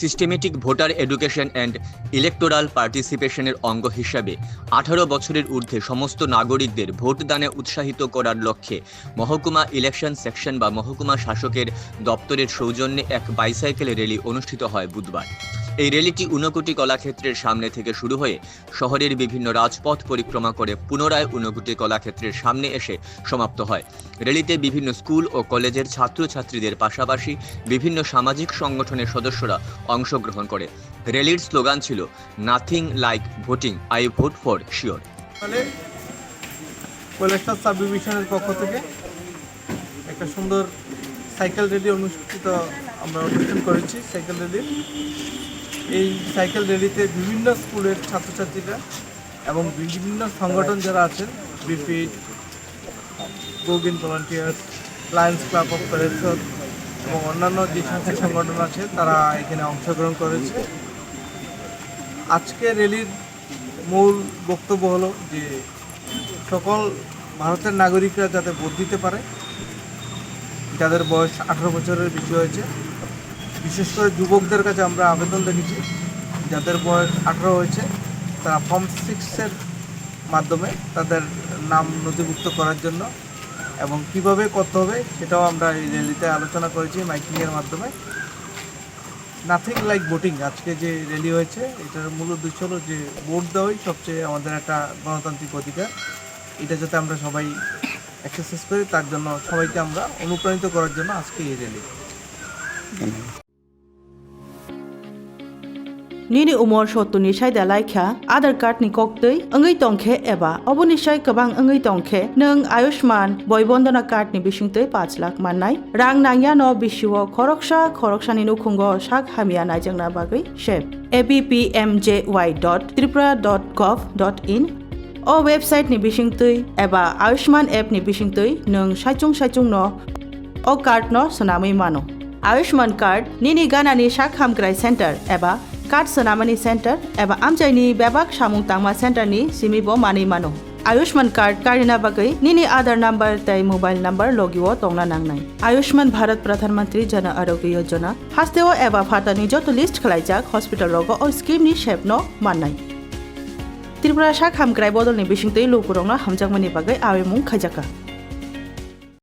Systematic voter education and electoral পার্টিসিপেশনের অঙ্গ হিসাবে আঠারো বছরের ঊর্ধ্বে সমস্ত নাগরিকদের ভোটদানে উৎসাহিত করার লক্ষ্যে মহকুমা ইলেকশন সেকশন বা মহকুমা শাসকের দপ্তরের সৌজন্যে এক বাইসাইকেল র্যালি অনুষ্ঠিত হয় বুধবার। এই রেলিটি ঊনকোটি কলাক্ষেত্রের সামনে থেকে শুরু হয়ে শহরের বিভিন্ন রাজপথ পরিক্রমা করে পুনরায় ঊনকোটি কলাক্ষেত্রের সামনে এসে সমাপ্ত হয়। রেলিতে বিভিন্ন স্কুল ও কলেজের ছাত্রছাত্রীদের পাশাপাশি বিভিন্ন সামাজিক সংগঠনের সদস্যরা অংশগ্রহণ করে। রেলির স্লোগান ছিল nothing like voting I vote for sure পক্ষ থেকে একটা সুন্দর সাইকেল র্যালি অনুষ্ঠিত আমরা অনুষ্ঠান করেছি। সাইকেল র্যালি এই সাইকেল র্যালিতে বিভিন্ন স্কুলের ছাত্রছাত্রীরা এবং বিভিন্ন সংগঠন যারা আছেন BP Gobin volunteers, lions club of parents এবং অন্যান্য যে সাংস্কৃতিক সংগঠন আছে, তারা এখানে অংশগ্রহণ করেছে। আজকে র্যালির মূল বক্তব্য হলো যে সকল ভারতের নাগরিকরা যাতে ভোট দিতে পারে, যাদের বয়স আঠারো বছরের বেশি হয়েছে বিশেষ করে যুবকদের কাছে আমরা আবেদন রেখেছি যাদের বয়স আঠারো হয়েছে, তারা ফর্ম সিক্সের মাধ্যমে তাদের নাম নথিভুক্ত করার জন্য এবং কীভাবে করতে হবে সেটাও আমরা এই র্যালিতে আলোচনা করেছি মাইকিংয়ের মাধ্যমে। নাথিং লাইক ভোটিং আজকে যে র্যালি হয়েছে, এটার মূল উদ্দেশ্য হলো যে ভোট দেওয়াই সবচেয়ে আমাদের একটা গণতান্ত্রিক অধিকার। এটা যাতে আমরা সবাই এক্সারসাইজ করি, তার জন্য সবাইকে আমরা অনুপ্রাণিত করার জন্য আজকে এই rally Nini umor shotu ni shai da lai kha Aadhaar card ni kok tui angai tongkhe eba oboni shai kabang angai tongkhe nung Ayushman boybondana card ni bising tui 5 lakh mannai rang nangya no bishiwo khoroksha khoroksha ni nukhungo shak hamia na jangna bagui shep appmjy.tripura.gov.in o website ni bising tui eba Ayushman app ni bising tui nung saichung saichung no o card no sonamui mano Ayushman card নিনি গানানি শাক হামগ্রাই centre এবা card সোনামানি centre এবা আমচাইনি বেবাক সামুং তাংমা সেন্টারনি সিমিবো মানি মানো। Ayushman card কারিনা বাগৈ, নিনি আধার নাম্বার তাই মোবাইল নাম্বার লগিও তংনা নাংনাই। আয়ুষ্মান ভারত প্রধানমন্ত্রী জন আরোগ্য যোজনা, হাস্তেও এবা ফাতানি যত লিস্ট খালাইজাক, হসপিটাল রগ ও স্কিমনি শেপনো মাননাই। ত্রিপুরা শাক হামগ্রাই বদলনি বিসিংতৈ লুকুরংনা হামজাকমানি বাগৈ আवेमुं খাইজাকা।